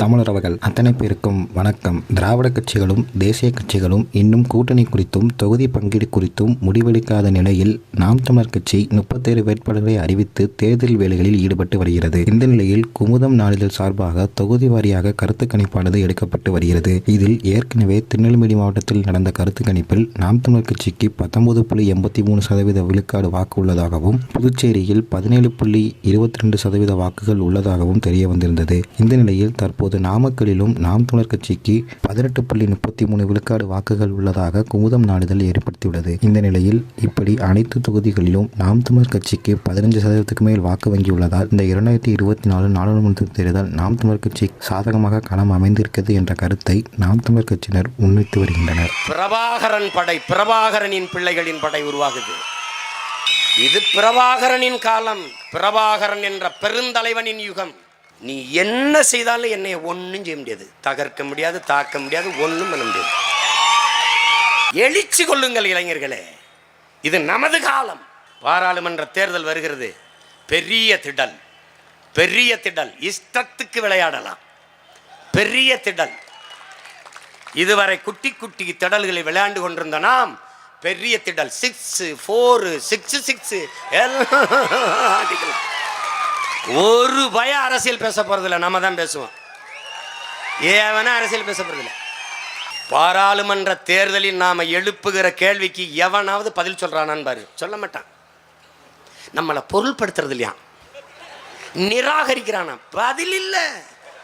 தமிழரவர்கள் அத்தனை பேருக்கும் வணக்கம். திராவிட கட்சிகளும் தேசிய கட்சிகளும் இன்னும் கூட்டணி குறித்தும் தொகுதி பங்கீடு குறித்தும் முடிவெடுக்காத நிலையில் நாம் தமிழர் கட்சி முப்பத்தேழு வேட்பாளர்களை அறிவித்து தேர்தல் வேலைகளில் ஈடுபட்டு வருகிறது. இந்த நிலையில் குமுதம் நாளிதழ் சார்பாக தொகுதி வாரியாக கருத்து கணிப்பானது எடுக்கப்பட்டு வருகிறது. இதில் ஏற்கனவே திருநெல்வேலி மாவட்டத்தில் நடந்த கருத்து கணிப்பில் நாம் தமிழர் கட்சிக்கு பத்தொன்பது புள்ளி எண்பத்தி மூணு சதவீத விழுக்காடு வாக்கு உள்ளதாகவும் புதுச்சேரியில் பதினேழு புள்ளி இருபத்தி ரெண்டு சதவீத வாக்குகள் உள்ளதாகவும் தெரிய வந்திருந்தது. இந்த நிலையில் தற்போது நாமக்கலிலும் நாம் தமிழர் கட்சிக்கு பதினெட்டு புள்ளி முப்பத்தி மூணு விழுக்காடு வாக்குகள் உள்ளதாக குமுதம் நாளிதழ் ஏற்படுத்தியுள்ளது. இந்த நிலையில் இப்படி அனைத்து தொகுதிகளிலும் நாம் தமிழர் கட்சிக்கு பதினஞ்சு சதவீதத்துக்கு மேல் வாக்கு வங்கி உள்ளதால் இந்த இரண்டாயிரத்தி இருபத்தி நாலு நாடாளுமன்ற தேர்தல் நாம் தமிழர் கட்சி சாதகமாக களம் அமைந்திருக்கிறது என்ற கருத்தை நாம் தமிழர் கட்சியினர் முன்வைத்து வருகின்றனர். பிரபாகரன் படை பிரபாகரனின் பிள்ளைகளின் படை உருவாகுது. இது பிரபாகரனின் காலம். பிரபாகரன் என்ற பெருந்தலைவனின் யுகம். நீ என்ன செய்தாலும் என்னை ஒன்றும் செய்ய முடியாது. தகர்க்க முடியாது தாக்க முடியாது ஒன்றும் பண்ண முடியாது. எழுச்சி கொள்ளுங்கள் இளைஞர்களே. இது நமது காலம். பாராளுமன்ற தேர்தல் வருகிறது. பெரிய திடல். பெரிய திடல். இஷ்டத்துக்கு விளையாடலாம். பெரிய திடல். இதுவரை குட்டி குட்டி திடல்களை விளையாண்டு கொண்டிருந்த நாம் பெரிய திடல். சிக்ஸ் ஃபோரு சிக்ஸ் சிக்ஸ் ஒரு பய அரசியல் பேச போறதில்ல நம்ம தான் பேசுவோம். ஏவனா அரசியல் பேச போறதில்ல. பாராளுமன்ற தேர்தலில் நாம எழுப்புகிற கேள்விக்கு எவனாவது பதில் சொல்றானான்னு பாரு. சொல்ல மாட்டான். நம்மளை பொருள்படுத்துறது இல்லையா நிராகரிக்கிறானா பதில் இல்லை.